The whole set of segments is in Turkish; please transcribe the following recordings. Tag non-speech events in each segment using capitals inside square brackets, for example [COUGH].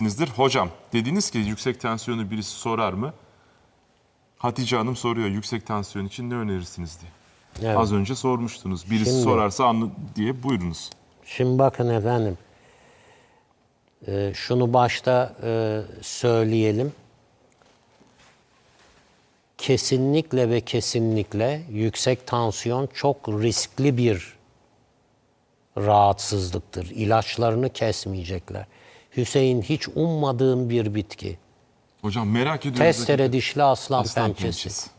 Sizdir. Hocam dediniz ki yüksek tansiyonu birisi sorar mı? Hatice Hanım soruyor yüksek tansiyon için ne önerirsiniz diye. Evet. Az önce sormuştunuz. Birisi Şimdi- sorarsa anlı diye buyurunuz. Şimdi bakın efendim. Ee, şunu başta e, söyleyelim. Kesinlikle ve kesinlikle yüksek tansiyon çok riskli bir rahatsızlıktır. İlaçlarını kesmeyecekler. Hüseyin hiç ummadığım bir bitki. Hocam merak ediyoruz. Testere dişli aslan, Aslan pençesi. pençesi.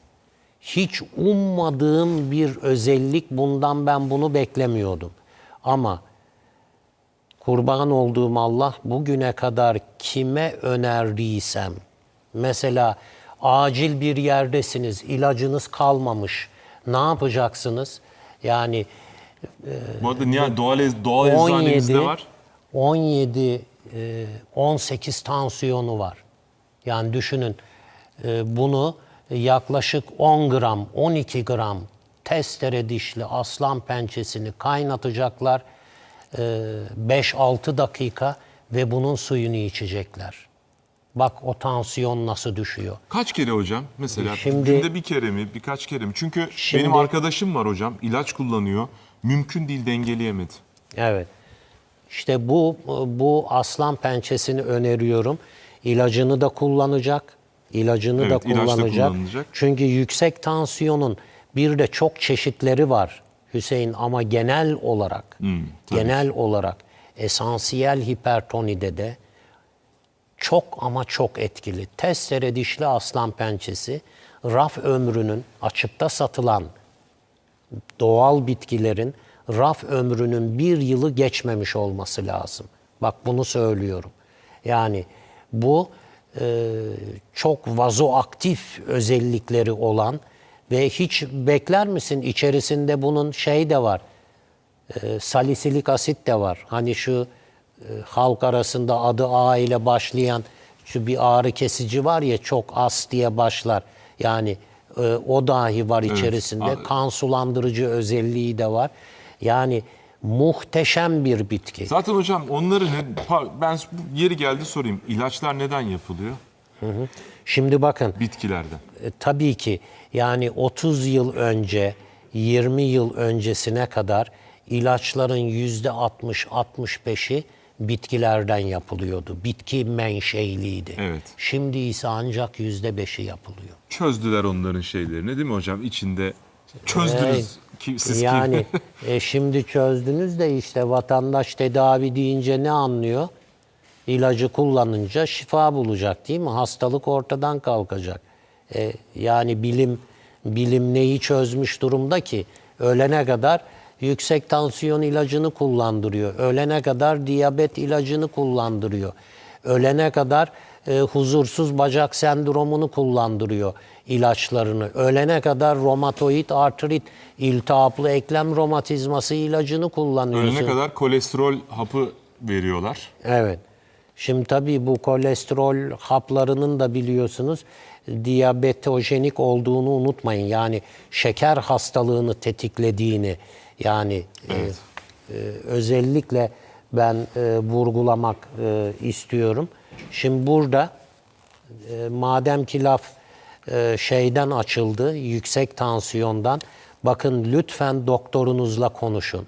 Hiç ummadığım bir özellik bundan ben bunu beklemiyordum. Ama kurban olduğum Allah bugüne kadar kime önerdiysem mesela acil bir yerdesiniz, ilacınız kalmamış. Ne yapacaksınız? Yani Bu arada niye doğal, doğal eczanemizde 17 var? 17 e, 18 tansiyonu var. Yani düşünün e, bunu yaklaşık 10 gram, 12 gram testere dişli aslan pençesini kaynatacaklar. e, 5-6 dakika ve bunun suyunu içecekler. Bak o tansiyon nasıl düşüyor. Kaç kere hocam? Mesela Şimdi- günde bir kere mi, birkaç kere mi? Çünkü Şimdi- benim arkadaşım var hocam. ilaç kullanıyor. Mümkün değil dengeleyemedi. Evet. İşte bu bu aslan pençesini öneriyorum. İlacını da kullanacak. İlacını Evet, da ilaç da kullanacak. Çünkü yüksek tansiyonun bir de çok çeşitleri var Hüseyin ama genel olarak Hmm, genel olarak esansiyel hipertonide de çok ama çok etkili. Testere dişli aslan pençesi raf ömrünün açıkta satılan doğal bitkilerin raf ömrünün bir yılı geçmemiş olması lazım. Bak bunu söylüyorum. Yani bu e, çok vazoaktif özellikleri olan ve hiç bekler misin içerisinde bunun şey de var. E, salisilik asit de var. Hani şu e, halk arasında adı A ile başlayan şu bir ağrı kesici var ya çok az diye başlar. Yani e, o dahi var içerisinde. A- Kan sulandırıcı özelliği de var. Yani muhteşem bir bitki. Zaten hocam onları ne, ben yeri geldi sorayım. İlaçlar neden yapılıyor Şimdi bakın bitkilerden? E, tabii ki yani 30 yıl önce, 20 yıl öncesine kadar ilaçların yüzde 60-65'i bitkilerden yapılıyordu. Bitki menşeiliydi. Evet. Şimdi ise ancak yüzde 5'i yapılıyor. Çözdüler onların şeylerini değil mi hocam? İçinde çözdünüz ki, siz yani ki. [LAUGHS] e, şimdi çözdünüz de işte vatandaş tedavi deyince ne anlıyor? İlacı kullanınca şifa bulacak değil mi? Hastalık ortadan kalkacak. E, yani bilim bilim neyi çözmüş durumda ki? Ölene kadar yüksek tansiyon ilacını kullandırıyor. Ölene kadar diyabet ilacını kullandırıyor. Ölene kadar e, huzursuz bacak sendromunu kullandırıyor ilaçlarını. Ölene kadar romatoid artrit, iltihaplı eklem romatizması ilacını kullanıyorsun. Ölene kadar kolesterol hapı veriyorlar. Evet. Şimdi tabii bu kolesterol haplarının da biliyorsunuz diyabetojenik olduğunu unutmayın. Yani şeker hastalığını tetiklediğini yani e, e, özellikle ben e, vurgulamak e, istiyorum. Şimdi burada e, madem ki laf şeyden açıldı, yüksek tansiyondan, bakın lütfen doktorunuzla konuşun.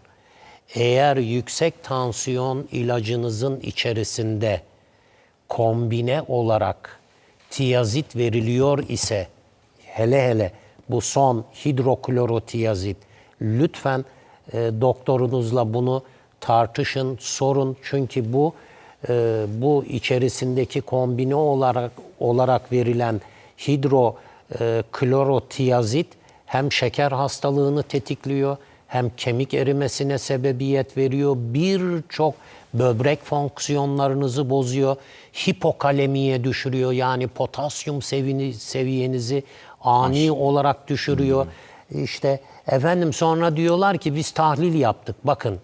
Eğer yüksek tansiyon ilacınızın içerisinde kombine olarak tiyazit veriliyor ise, hele hele bu son hidroklorotiyazit, lütfen e, doktorunuzla bunu tartışın, sorun. Çünkü bu e, bu içerisindeki kombine olarak olarak verilen hidroklorotiyazit hem şeker hastalığını tetikliyor, hem kemik erimesine sebebiyet veriyor. Birçok böbrek fonksiyonlarınızı bozuyor. Hipokalemiye düşürüyor. Yani potasyum seviyeni- seviyenizi ani olarak düşürüyor. İşte efendim sonra diyorlar ki biz tahlil yaptık. Bakın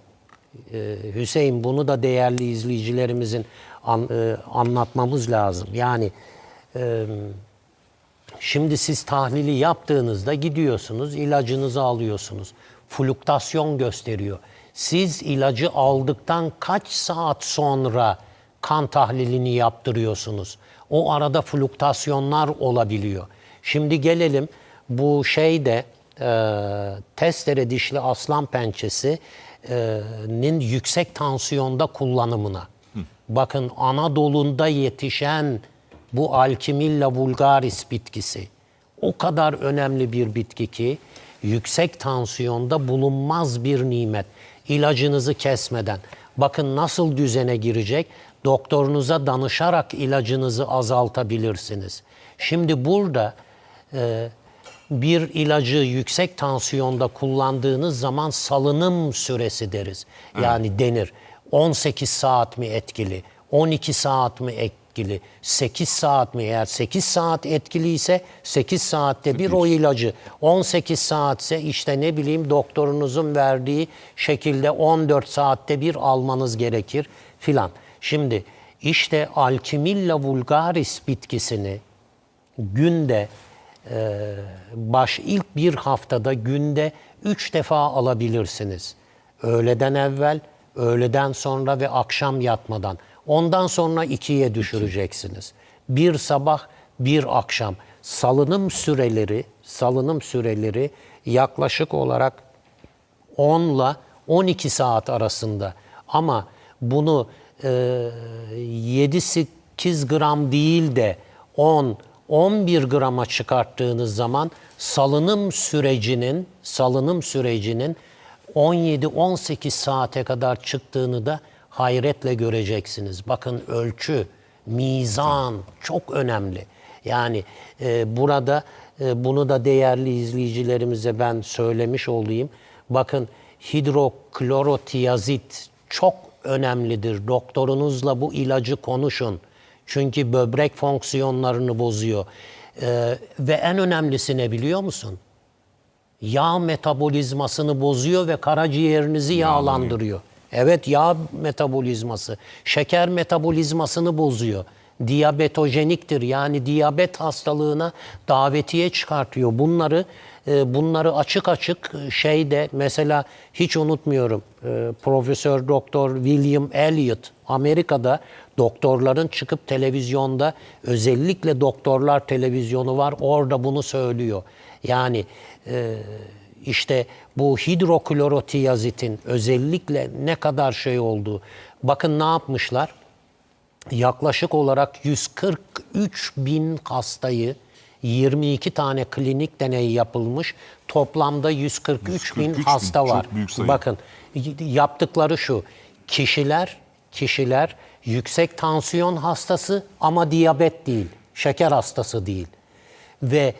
e, Hüseyin bunu da değerli izleyicilerimizin an- e, anlatmamız lazım. Yani e, Şimdi siz tahlili yaptığınızda gidiyorsunuz, ilacınızı alıyorsunuz. Fluktasyon gösteriyor. Siz ilacı aldıktan kaç saat sonra kan tahlilini yaptırıyorsunuz. O arada fluktasyonlar olabiliyor. Şimdi gelelim bu şeyde e, testere dişli aslan pençesinin yüksek tansiyonda kullanımına. Bakın Anadolu'da yetişen bu Alkimilla vulgaris bitkisi o kadar önemli bir bitki ki yüksek tansiyonda bulunmaz bir nimet. İlacınızı kesmeden. Bakın nasıl düzene girecek? Doktorunuza danışarak ilacınızı azaltabilirsiniz. Şimdi burada e, bir ilacı yüksek tansiyonda kullandığınız zaman salınım süresi deriz. Yani denir. 18 saat mi etkili, 12 saat mi etkili, 8 saat mi? Eğer 8 saat etkili ise 8 saatte bir o ilacı. 18 saatse işte ne bileyim doktorunuzun verdiği şekilde 14 saatte bir almanız gerekir filan. Şimdi işte Alkimilla vulgaris bitkisini günde e, baş ilk bir haftada günde üç defa alabilirsiniz. Öğleden evvel, öğleden sonra ve akşam yatmadan. Ondan sonra ikiye düşüreceksiniz. Bir sabah, bir akşam. Salınım süreleri, salınım süreleri yaklaşık olarak 10 ile 12 saat arasında. Ama bunu e, 7-8 gram değil de 10 11 grama çıkarttığınız zaman salınım sürecinin salınım sürecinin 17-18 saate kadar çıktığını da hayretle göreceksiniz. Bakın ölçü, mizan çok önemli. Yani e, burada e, bunu da değerli izleyicilerimize ben söylemiş olayım. Bakın hidroklorotiyazit çok önemlidir. Doktorunuzla bu ilacı konuşun. Çünkü böbrek fonksiyonlarını bozuyor. Ee, ve en önemlisi ne biliyor musun? Yağ metabolizmasını bozuyor ve karaciğerinizi yağlandırıyor. Evet yağ metabolizması, şeker metabolizmasını bozuyor. Diyabetojeniktir yani diyabet hastalığına davetiye çıkartıyor. Bunları e, bunları açık açık şeyde mesela hiç unutmuyorum e, Profesör Doktor William Elliot Amerika'da doktorların çıkıp televizyonda özellikle doktorlar televizyonu var orada bunu söylüyor. Yani e, işte bu hidroklorotiyazitin özellikle ne kadar şey olduğu. Bakın ne yapmışlar? Yaklaşık olarak 143 bin hastayı 22 tane klinik deney yapılmış. Toplamda 143, bin 143 bin, hasta çok var. Bakın yaptıkları şu. Kişiler kişiler yüksek tansiyon hastası ama diyabet değil, şeker hastası değil. Ve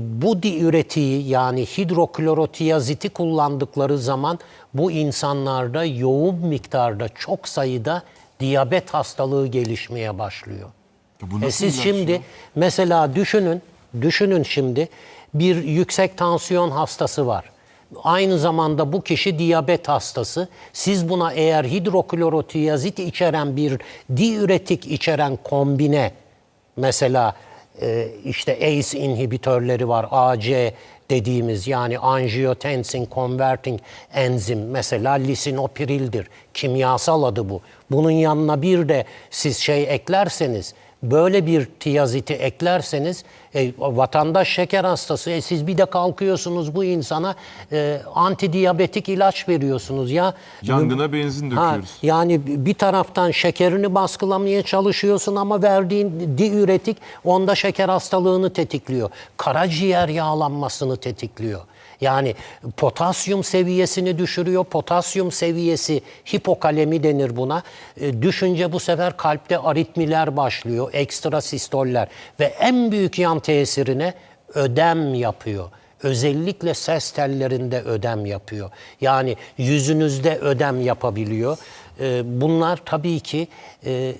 bu diüretiği yani hidroklorotiyaziti kullandıkları zaman bu insanlarda yoğun miktarda çok sayıda diyabet hastalığı gelişmeye başlıyor. E nasıl siz şimdi mesela düşünün, düşünün şimdi bir yüksek tansiyon hastası var. Aynı zamanda bu kişi diyabet hastası. Siz buna eğer hidroklorotiyazit içeren bir diüretik içeren kombine mesela e, işte ACE inhibitörleri var. AC dediğimiz yani angiotensin converting enzim mesela lisinopirildir. Kimyasal adı bu. Bunun yanına bir de siz şey eklerseniz böyle bir tiyaziti eklerseniz e, vatandaş şeker hastası e, siz bir de kalkıyorsunuz bu insana e, antidiyabetik ilaç veriyorsunuz ya. Yangına benzin Ha, döküyoruz. yani bir taraftan şekerini baskılamaya çalışıyorsun ama verdiğin diüretik onda şeker hastalığını tetikliyor. Karaciğer yağlanmasını tetikliyor. Yani potasyum seviyesini düşürüyor. Potasyum seviyesi hipokalemi denir buna. E, düşünce bu sefer kalpte aritmiler başlıyor, ekstra sistoller ve en büyük yan tesirine ödem yapıyor. Özellikle ses tellerinde ödem yapıyor. Yani yüzünüzde ödem yapabiliyor. Ee, Bunlar tabii ki e, e,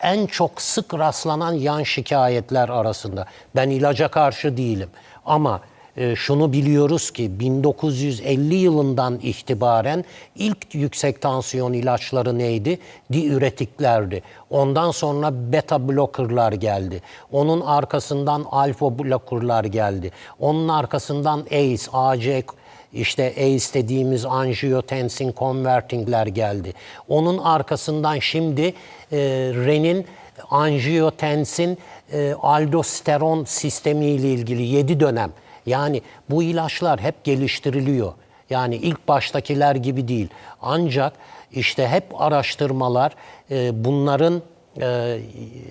en çok sık rastlanan yan şikayetler arasında. Ben ilaca karşı değilim ama e, şunu biliyoruz ki 1950 yılından itibaren ilk yüksek tansiyon ilaçları neydi? Diüretiklerdi. Ondan sonra beta blokırlar geldi. Onun arkasından alfa blokırlar geldi. Onun arkasından ACE, AC İşte ACE dediğimiz angiotensin convertingler geldi. Onun arkasından şimdi e, renin angiotensin e, aldosteron sistemi ile ilgili 7 dönem. Yani bu ilaçlar hep geliştiriliyor. Yani ilk baştakiler gibi değil. Ancak işte hep araştırmalar e, bunların e,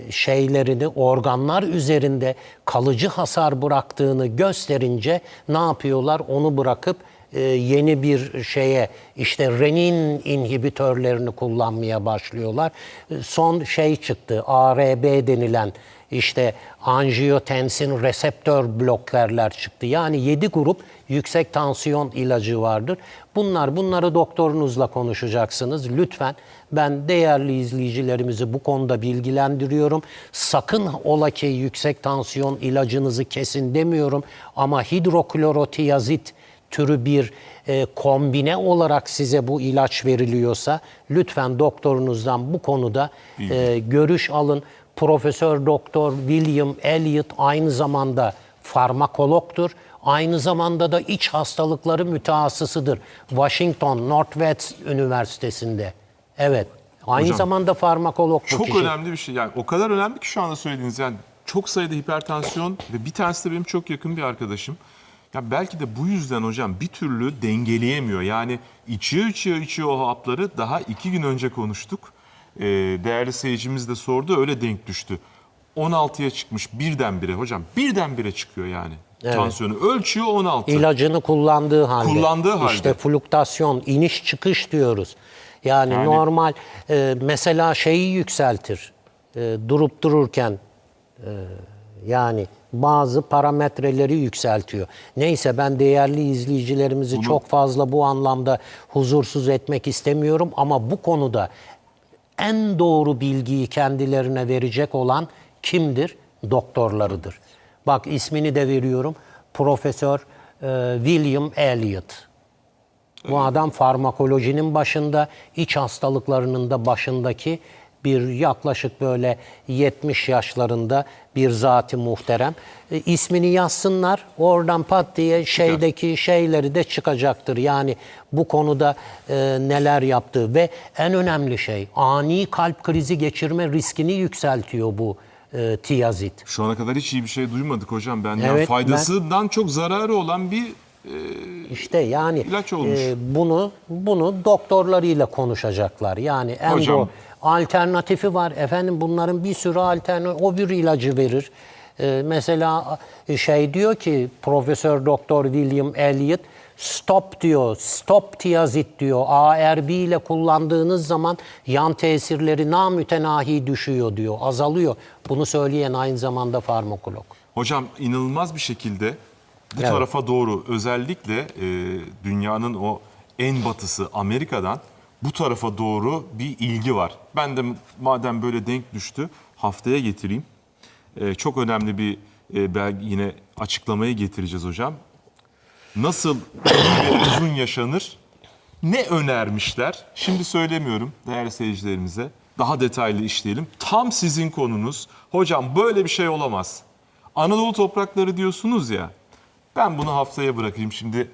şeylerini organlar üzerinde kalıcı hasar bıraktığını gösterince ne yapıyorlar? Onu bırakıp e, yeni bir şeye işte renin inhibitörlerini kullanmaya başlıyorlar. E, Son şey çıktı ARB denilen işte angiotensin reseptör blokkerler çıktı. Yani 7 grup yüksek tansiyon ilacı vardır. Bunlar bunları doktorunuzla konuşacaksınız. Lütfen ben değerli izleyicilerimizi bu konuda bilgilendiriyorum. Sakın ola ki yüksek tansiyon ilacınızı kesin demiyorum ama hidroklorotiyazit türü bir e, kombine olarak size bu ilaç veriliyorsa lütfen doktorunuzdan bu konuda e, görüş alın. Profesör Doktor William Elliot aynı zamanda farmakologtur. Aynı zamanda da iç hastalıkları mütehassısıdır. Washington Northwest Üniversitesi'nde. Evet. Aynı Hocam, zamanda farmakolog bu Çok kişi. önemli bir şey. Yani o kadar önemli ki şu anda söylediğiniz yani çok sayıda hipertansiyon ve bir tanesi de benim çok yakın bir arkadaşım. Ya belki de bu yüzden hocam bir türlü dengeleyemiyor. Yani içiyor içiyor içiyor o hapları. Daha iki gün önce konuştuk. Ee, değerli seyircimiz de sordu öyle denk düştü. 16'ya çıkmış birdenbire hocam. Birdenbire çıkıyor yani. Tansiyonu ölçüyor 16. İlacını kullandığı halde. Kullandığı halde. İşte fluktasyon, iniş çıkış diyoruz. Yani, Yani- normal e, mesela şeyi yükseltir. E, durup dururken e, yani bazı parametreleri yükseltiyor. Neyse ben değerli izleyicilerimizi çok fazla bu anlamda huzursuz etmek istemiyorum ama bu konuda en doğru bilgiyi kendilerine verecek olan kimdir? Doktorlarıdır. Bak ismini de veriyorum. Profesör e, William Elliot. Bu adam farmakolojinin başında, iç hastalıklarının da başındaki bir yaklaşık böyle 70 yaşlarında bir zati muhterem. E, ismini yazsınlar, oradan pat diye şeydeki şeyleri de çıkacaktır. Yani bu konuda e, neler yaptığı ve en önemli şey ani kalp krizi geçirme riskini yükseltiyor bu e, tiyazit. Şu ana kadar hiç iyi bir şey duymadık hocam. Ben yani Evet, faydasından çok zararı olan bir İşte yani İlaç olmuş. e, bunu bunu doktorlarıyla konuşacaklar. Yani Hocam. Alternatifi var. Efendim bunların bir sürü alternatif o bir ilacı verir. E, mesela e, şey diyor ki Profesör Doktor William Elliot stop diyor. Stop tiazit diyor. ARB ile kullandığınız zaman yan tesirleri namütenahi düşüyor diyor. Azalıyor. Bunu söyleyen aynı zamanda farmakolog. Hocam inanılmaz bir şekilde bu Evet. tarafa doğru özellikle e, dünyanın o en batısı Amerika'dan bu tarafa doğru bir ilgi var. Ben de madem böyle denk düştü haftaya getireyim. E, çok önemli bir e, belge yine açıklamayı getireceğiz hocam. Nasıl uzun yaşanır? Ne önermişler? Şimdi söylemiyorum değerli seyircilerimize. Daha detaylı işleyelim. Tam sizin konunuz. Hocam böyle bir şey olamaz. Anadolu toprakları diyorsunuz ya. Ben bunu haftaya bırakayım. Şimdi